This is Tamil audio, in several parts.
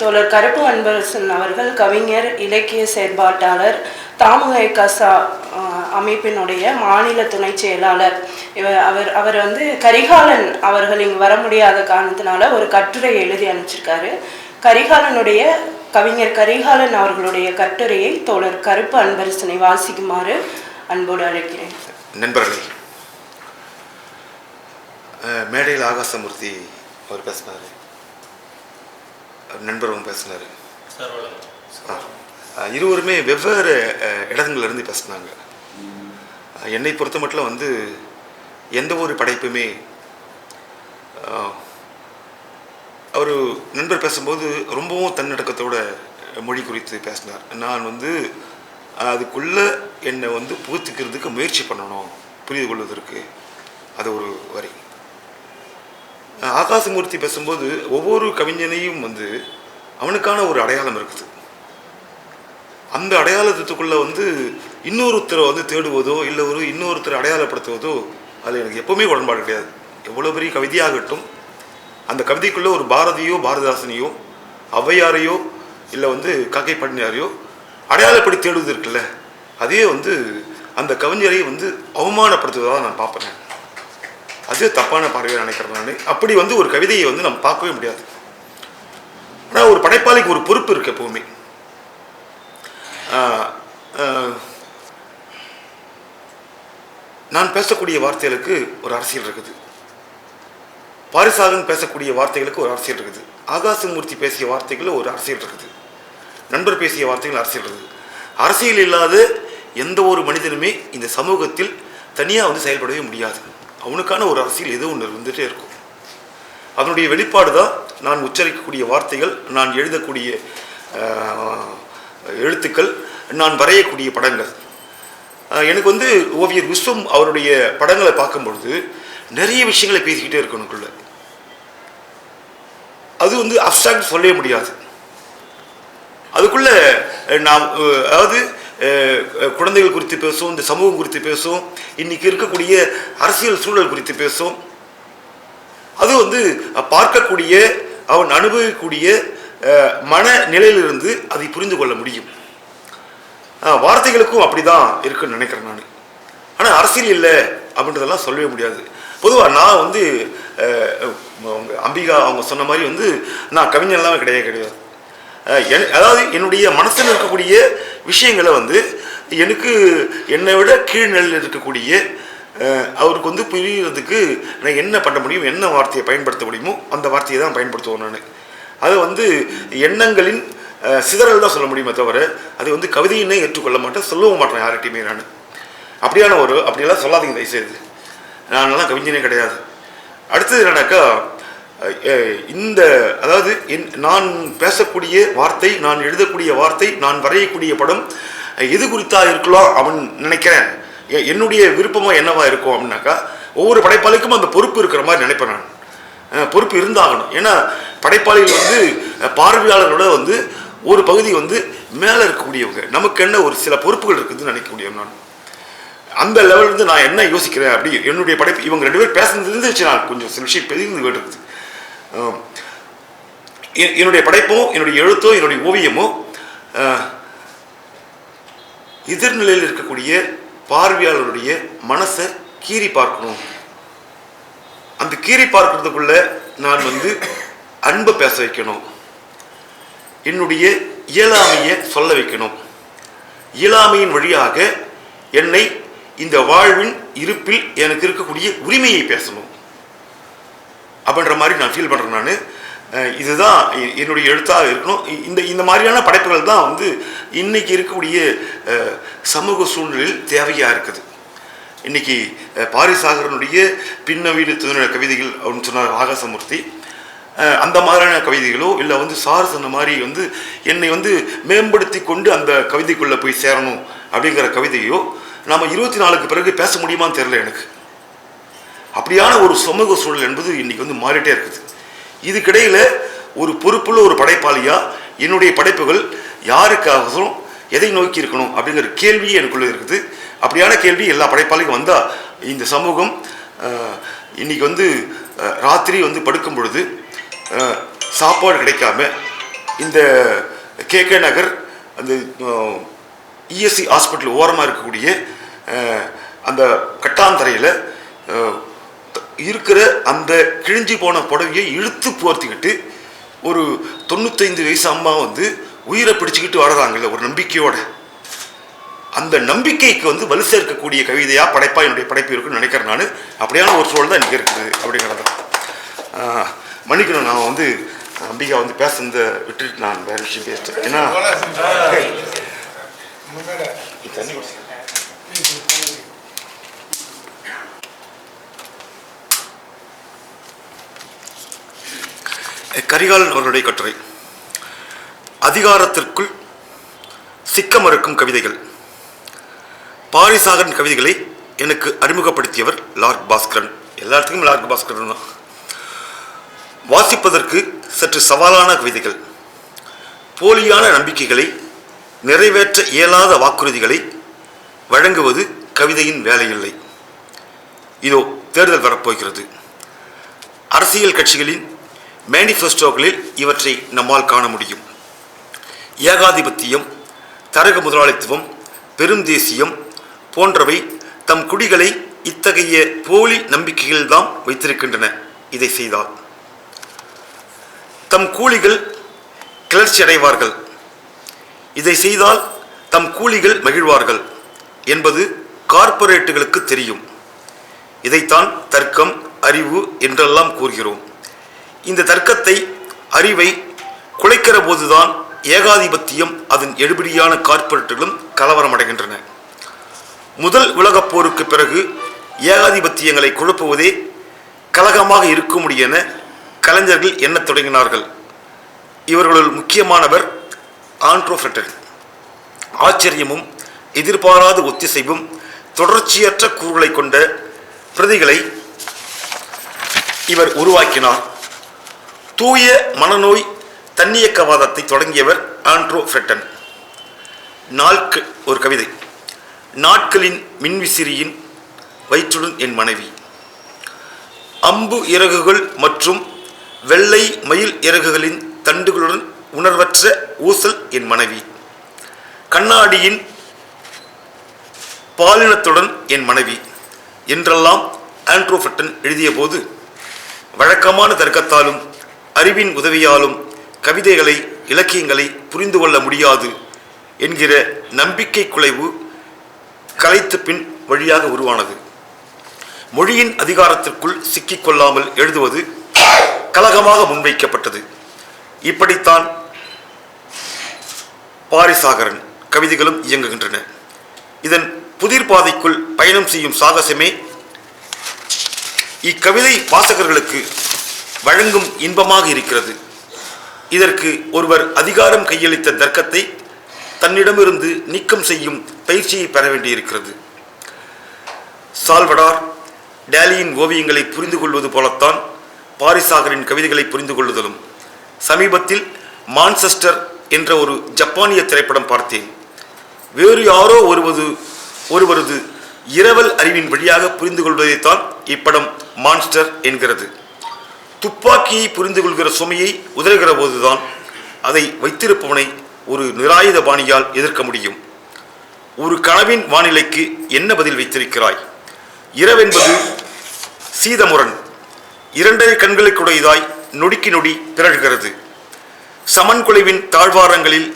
தோழர் கருப்பு அன்பரசன் அவர்கள் கவிஞர் இலக்கிய செயற்பாட்டாளர் தாமுகை கசா அமைப்பினுடைய மாநில துணை செயலாளர். இவர் அவர் அவர் வந்து கரிகாலன் அவர்கள் இங்கு வர முடியாத காரணத்தினால ஒரு கட்டுரை எழுதி அனுப்பிச்சிருக்காரு. கரிகாலனுடைய கவிஞர் கரிகாலன் அவர்களுடைய கட்டுரையை தோழர் கருப்பு அன்பரசனை வாசிக்குமாறு அன்போடு அழைக்கிறேன். நண்பர்களே மேடையில் ஆகாசமூர்த்தி அவர் பேசினார் நண்பரும் பேசினார். இருவருமே வெவ்வேறு அஹ், இடங்கள்ல இருந்து பேசினாங்க. என்னை பொறுத்த மட்டும் வந்து எந்த ஒரு படைப்புமே அவர் நண்பர் பேசும்போது ரொம்பவும் தன்னடக்கத்தோட மொழி குறித்து பேசினார். நான் வந்து அதுக்குள்ள என்னை வந்து புகுத்திக்கிறதுக்கு முயற்சி பண்ணணும் புரிந்து கொள்வதற்கு அது ஒரு வரி. ஆகாசமூர்த்தி பேசும்போது ஒவ்வொரு கவிஞனையும் வந்து அவனுக்கான ஒரு அடையாளம் இருக்குது. அந்த அடையாளத்துக்குள்ளே வந்து இன்னொருத்தரை வந்து தேடுவதோ இல்லை ஒரு இன்னொருத்தரை அடையாளப்படுத்துவதோ அது எனக்கு எப்பவுமே உடன்பாடு கிடையாது. எவ்வளோ பெரிய கவிதையாகட்டும் அந்த கவிதைக்குள்ளே ஒரு பாரதியோ பாரதிதாசனையோ ஔவையாரையோ இல்லை வந்து காக்கை பண்ணியாரையோ அடையாளப்படி தேடுவது இருக்குல்ல அதே வந்து அந்த கவிஞரை வந்து அவமானப்படுத்துவதாக நான் பார்ப்பேன். அது தப்பான பார்வையை நினைக்கிறேன் நான் அப்படி வந்து ஒரு கவிதையை வந்து நம்ம பார்க்கவே முடியாது. ஆனால் ஒரு படைப்பாளிக்கு ஒரு பொறுப்பு இருக்கு எப்பவுமே. நான் பேசக்கூடிய வார்த்தைகளுக்கு ஒரு அரசியல் இருக்குது. பாரிசாகன் பேசக்கூடிய வார்த்தைகளுக்கு ஒரு அரசியல் இருக்குது. ஆகாசமூர்த்தி பேசிய வார்த்தைகள் ஒரு அரசியல் இருக்குது. நண்பர் பேசிய வார்த்தைகள் அரசியல் இருக்குது. அரசியல் இல்லாத எந்த ஒரு மனிதனுமே இந்த சமூகத்தில் தனியாக வந்து செயல்படவே முடியாது. அவனுக்கான ஒரு அரசியல் ஏதோ ஒன்று இருந்துகிட்டே இருக்கும். அதனுடைய வெளிப்பாடு தான் நான் உச்சரிக்கக்கூடிய வார்த்தைகள் நான் எழுதக்கூடிய எழுத்துக்கள் நான் வரையக்கூடிய படங்கள். எனக்கு வந்து ஓவியர் விஸ்வம் அவருடைய படங்களை பார்க்கும்பொழுது நிறைய விஷயங்களை பேசிக்கிட்டே இருக்கணுக்குள்ள அது வந்து அப்சாக்ட் சொல்லவே முடியாது. அதுக்குள்ள நாம் அதாவது குழந்தைகள் குறித்து பேசும் இந்த சமூகம் குறித்து பேசும் இன்னைக்கு இருக்கக்கூடிய அரசியல் சூழல் குறித்து பேசும். அது வந்து பார்க்கக்கூடிய அவன் அனுபவிக்கக்கூடிய மன நிலையிலிருந்து அதை புரிந்து கொள்ள முடியும். வார்த்தைகளுக்கும் வார்த்தைகளுக்கும் அப்படிதான் இருக்குன்னு நினைக்கிறேன் நான். ஆனால் அரசியல் இல்லை அப்படின்றதெல்லாம் சொல்லவே முடியாது. பொதுவாக நான் வந்து அம்பிகா அவங்க சொன்ன மாதிரி வந்து நான் கவிஞர்லாம் கிடையவே கிடையாது. என் அதாவது என்னுடைய மனசில் இருக்கக்கூடிய விஷயங்களை வந்து எனக்கு என்னை விட கீழ்நிலையில் இருக்கக்கூடிய அவருக்கு வந்து புரியறதுக்கு நான் என்ன பண்ண முடியும் என்ன வார்த்தையை பயன்படுத்த முடியுமோ அந்த வார்த்தையை தான் பயன்படுத்துவோம் நான். அதை வந்து எண்ணங்களின் சிதறல் தான் சொல்ல முடியுமே தவிர அது வந்து கவிதையினே ஏற்றுக்கொள்ள மாட்டேன் சொல்லவும் மாட்டேன் யார்கிட்டையுமே நான். அப்படியான ஒரு அப்படியெல்லாம் சொல்லாதீங்க தயவுசெய்து. நானெல்லாம் கவிஞனே கிடையாது. அடுத்தது என்னன்னாக்கா இந்த அதாவது என் நான் பேசக்கூடிய வார்த்தை நான் எழுதக்கூடிய வார்த்தை நான் வரையக்கூடிய படம் எது குறித்தா இருக்கலாம் அப்படின்னு நினைக்கிறேன். எ- என்னுடைய விருப்பமாக என்னவா இருக்கும் அப்படின்னாக்கா ஒவ்வொரு படைப்பாளிக்கும் அந்த பொறுப்பு இருக்கிற மாதிரி நினைப்பேன் நான். பொறுப்பு இருந்தாகணும். ஏன்னா படைப்பாளிகள் வந்து பார்வையாளரோட வந்து ஒரு பகுதி வந்து மேலே இருக்கக்கூடியவங்க. நமக்கு என்ன ஒரு சில பொறுப்புகள் இருக்குதுன்னு நினைக்கக்கூடிய நான். அந்த லெவல்லேருந்து நான் என்ன யோசிக்கிறேன் அப்படி என்னுடைய படைப்பு இவங்க ரெண்டு பேரும் பேசுனது இருந்துச்சு நான் கொஞ்சம் சில விஷயம் பெரிய கேட்டுருக்குது என்னுடைய படைப்பும் என்னுடைய எழுத்தோ என்னுடைய ஓவியமோ எதிர்நிலையில் இருக்கக்கூடிய பார்வையாளருடைய மனசை கீறி பார்க்கணும். அந்த கீறி பார்க்கறதுக்குள்ள நான் வந்து அன்பை பேச வைக்கணும். என்னுடைய இயலாமையை சொல்ல வைக்கணும். இயலாமையின் வழியாக என்னை இந்த வாழ்வின் இருப்பில் எனக்கு இருக்கக்கூடிய உரிமையை பேசணும். அப்படின்ற மாதிரி நான் ஃபீல் பண்ணுறேன் நான். இதுதான் என்னுடைய எழுத்தாக இருக்கணும். இந்த இந்த மாதிரியான படைப்புகள் தான் வந்து இன்றைக்கி இருக்கக்கூடிய சமூக சூழ்நிலையில் தேவையாக இருக்குது. இன்னைக்கு பாரிசாகரனுடைய பின்ன வீடு துணை கவிதைகள் அப்படின்னு சொன்னார் ஆகாசமூர்த்தி அந்த மாதிரியான கவிதைகளோ இல்லை வந்து சார் சொன்ன மாதிரி வந்து என்னை வந்து மேம்படுத்தி கொண்டு அந்த கவிதைக்குள்ளே போய் சேரணும் அப்படிங்கிற கவிதையோ நாம் இருபத்தி நாலுக்கு பிறகு பேச முடியுமான்னு தெரில எனக்கு. அப்படியான ஒரு சமூக சூழல் என்பது இன்னைக்கு வந்து மாறிட்டே இருக்குது. இதுக்கிடையில் ஒரு பொறுப்புள்ள ஒரு படைப்பாளியா என்னுடைய படைப்புகள் யாருக்காகவும் எதை நோக்கி இருக்கணும் அப்படிங்கிற கேள்வி எனக்குள்ளே இருக்குது. அப்படியான கேள்வி எல்லா படைப்பாளிக்கும் வந்தால் இந்த சமூகம் இன்றைக்கி இன்னைக்கு வந்து ராத்திரி வந்து படுக்கும் பொழுது சாப்பாடு கிடைக்காம இந்த கேகே நகர் அந்த இஎஸ்சி ஹாஸ்பிட்டல் ஓரமாக இருக்கக்கூடிய அந்த கட்டாந்தரையில் இருக்கிற அந்த கிழிஞ்சி போன புடவையை இழுத்து போர்த்திக்கிட்டு ஒரு தொண்ணூத்தைந்து வயசு அம்மா வந்து உயிரை பிடிச்சிக்கிட்டு வர்றாங்கல்ல ஒரு நம்பிக்கையோட. அந்த நம்பிக்கைக்கு வந்து வலு சேர்க்கக்கூடிய கவிதையா படைப்பா என்னுடைய படைப்பு இருக்குன்னு நினைக்கிறேன் நான். அப்படியான ஒரு சூழல் தான் எனக்கு இருக்குது அப்படிங்கிறது. மன்னிக்கணும் நான் வந்து அம்பிகா வந்து பேசுனதை விட்டுட்டு நான் வேற விஷயம் பேசுறேன். ஏன்னா தண்ணி குடிச்சு கரிகாலன் அவர்களுடைய கட்டுரை. அதிகாரத்திற்குள் சிக்க மறுக்கும் கவிதைகள். பாரிசாகரன் கவிதைகளை எனக்கு அறிமுகப்படுத்தியவர் லார்க் பாஸ்கரன். எல்லாத்துக்கும் லார்க் பாஸ்கரன் தான். வாசிப்பதற்கு சற்று சவாலான கவிதைகள். போலியான நம்பிக்கைகளை நிறைவேற்ற இயலாத வாக்குறுதிகளை வழங்குவது கவிதையின் வேலையில்லை. இதோ தேர்தல் வரப்போகிறது. அரசியல் கட்சிகளின் மேனிஃபெஸ்டோக்களில் இவற்றை நம்மால் காண முடியும். ஏகாதிபத்தியம் தரக முதலாளித்துவம் பெருந்தேசியம் போன்றவை தம் குடிகளை இத்தகைய போலி நம்பிக்கைகள்தான் வைத்திருக்கின்றன. இதை செய்தால் தம் கூலிகள் கிளர்ச்சி அடைவார்கள். இதை செய்தால் தம் கூலிகள் மகிழ்வார்கள் என்பது கார்ப்பரேட்டுகளுக்கு தெரியும். இதைத்தான் தர்க்கம் அறிவு என்றெல்லாம் கூறுகிறோம். இந்த தர்க்கத்தை அறிவை குலைக்கிற போதுதான் ஏகாதிபத்தியம் அதன் எழுபடியான கார்ப்பரேட்டுகளும் கலவரமடைகின்றன. முதல் உலகப் போருக்கு பிறகு ஏகாதிபத்தியங்களை குழப்புவதே கலகமாக இருக்க என கலைஞர்கள் எண்ணத் தொடங்கினார்கள். இவர்களுள் முக்கியமானவர் ஆண்ட்ரோஃபெட்டர். ஆச்சரியமும் எதிர்பாராத ஒத்திசைவும் தொடர்ச்சியற்ற கூறுகளை கொண்ட பிரதிகளை இவர் உருவாக்கினார். தூய மனநோய் தன்னியக்கவாதத்தை தொடங்கியவர் ஆண்ட்ரோ ஃப்ரெட்டன். நாள்கு ஒரு கவிதை. நாட்களின் மின்விசிறியின் வயிற்றுடன் என் மனைவி. அம்பு இறகுகள் மற்றும் வெள்ளை மயில் இறகுகளின் தண்டுகளுடன் உணர்வற்ற ஊசல் என் மனைவி. கண்ணாடியின் பாலினத்துடன் என் மனைவி. என்றெல்லாம் ஆண்ட்ரோஃபட்டன் எழுதியபோது வழக்கமான தர்க்கத்தாலும் அறிவின் உதவியாலும் கவிதைகளை இலக்கியங்களை புரிந்து கொள்ள முடியாது என்கிற நம்பிக்கை குலைவு கலைத்து பின் வழியாக உருவானது. மொழியின் அதிகாரத்திற்குள் சிக்கிக்கொள்ளாமல் எழுதுவது கலகமாக முன்வைக்கப்பட்டது. இப்படித்தான் பாரிசாகரன் கவிதைகளும் இயங்குகின்றன. இதன் புதிர் பாதைக்குள் பயணம் செய்யும் சாகசமே இக்கவிதை வாசகர்களுக்கு வழங்கும் இன்பமாக இருக்கிறது. இதற்கு ஒருவர் அதிகாரம் கையளித்த தர்க்கத்தை தன்னிடமிருந்து நீக்கம் செய்யும் பயிற்சியை பெற வேண்டியிருக்கிறது. சால்வடார் டேலியின் ஓவியங்களை புரிந்து கொள்வது போலத்தான் பாரிசாகரின் கவிதைகளை புரிந்து கொள்ளுதலும். சமீபத்தில் மான்செஸ்டர் என்ற ஒரு ஜப்பானிய திரைப்படம் பார்த்தேன். வேறு யாரோ ஒருவது ஒருவரது இரவல் அறிவின் வழியாக புரிந்து கொள்வதைத்தான் இப்படம் மான்ஸ்டர் என்கிறது. துப்பாக்கியை புரிந்து கொள்கிற சுமையை உதறுகிற போதுதான் அதை வைத்திருப்பவனை ஒரு நிராயுத பாணியால் எதிர்க்க முடியும். ஒரு கனவின் வானிலைக்கு என்ன பதில் வைத்திருக்கிறாய்? இரவென்பது சீதமுரண் இரண்டரை கண்களுக்குடையதாய் நொடிக்கு நொடி திரழ்கிறது சமன்குலைவின் தாழ்வாரங்களில்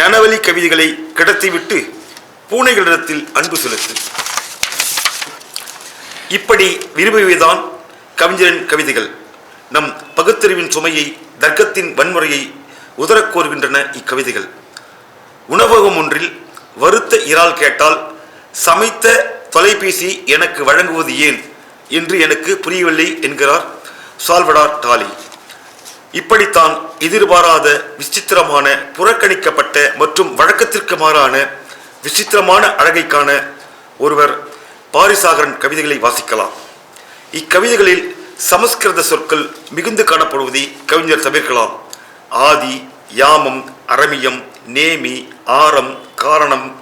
நனவலி கவிதைகளை கிடத்திவிட்டு பூனைகளிடத்தில் அன்பு செலுத்து. இப்படி விரும்புவதுதான் கவிஞரின் கவிதைகள். நம் பகுத்தறிவின் சுமையை தர்க்கத்தின் வன்முறையை உதரக்கோருகின்றன இக்கவிதைகள். உணவகம் ஒன்றில் வருத்த இறால் கேட்டால் சமைத்த தொலைபேசி எனக்கு வழங்குவது ஏன் என்று எனக்கு புரியவில்லை என்கிறார் சால்வடார் டாலி. இப்படித்தான் எதிர்பாராத விசித்திரமான புறக்கணிக்கப்பட்ட மற்றும் வழக்கத்திற்கு மாறான விசித்திரமான அழகைக்கான ஒருவர் பாரிசாகரன் கவிதைகளை வாசிக்கலாம். இக்கவிதைகளில் சமஸ்கிருத சொற்கள் மிகுந்து காணப்படுவதை கவிஞர் தவிர்க்கலாம். ஆதி யாமம் அரமியம் நேமி ஆரம் காரணம்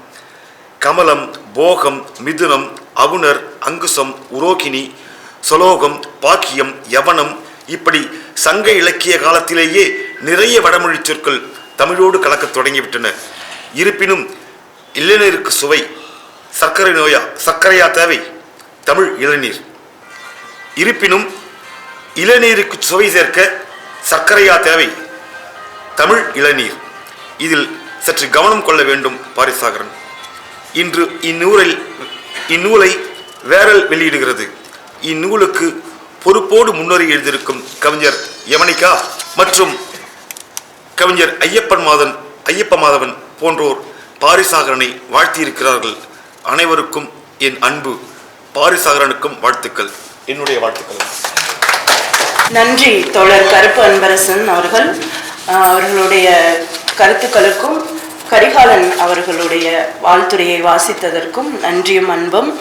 கமலம் போகம் மிதுனம் அவுணர் அங்குசம் உரோகிணி சலோகம் பாக்கியம் யவனம் இப்படி சங்க இலக்கிய காலத்திலேயே நிறைய வடமொழி சொற்கள் தமிழோடு கலக்கத் தொடங்கிவிட்டன. இருப்பினும் இளநீருக்கு சுவை சர்க்கரை நோயா சர்க்கரையா தேவை? தமிழ் இளநீர். இருப்பினும் இளநீருக்கு சுவை சேர்க்க சர்க்கரையா தேவை? தமிழ் இளநீர். இதில் சற்று கவனம் கொள்ள வேண்டும் பாரிசாகரன். இன்று இந்நூலில் இந்நூலை வேரல் வெளியிடுகிறது. இந்நூலுக்கு பொறுப்போடு முன்னோரி எழுதியிருக்கும் கவிஞர் யமனிகா மற்றும் கவிஞர் ஐயப்பன் மாதன் ஐயப்ப மாதவன் போன்றோர் பாரிசாகரனை வாழ்த்தியிருக்கிறார்கள். அனைவருக்கும் என் அன்பு. பாரிசாகரனுக்கும் வாழ்த்துக்கள். என்னுடைய வாழ்த்துக்கள். நன்றி தோழர் கருப்பு அன்பரசன் அவர்கள். அவர்களுடைய கருத்துக்களுக்கும் கரிகாலன் அவர்களுடைய வாழ்த்துறையை வாசித்ததற்கும் நன்றியும் அன்பும்.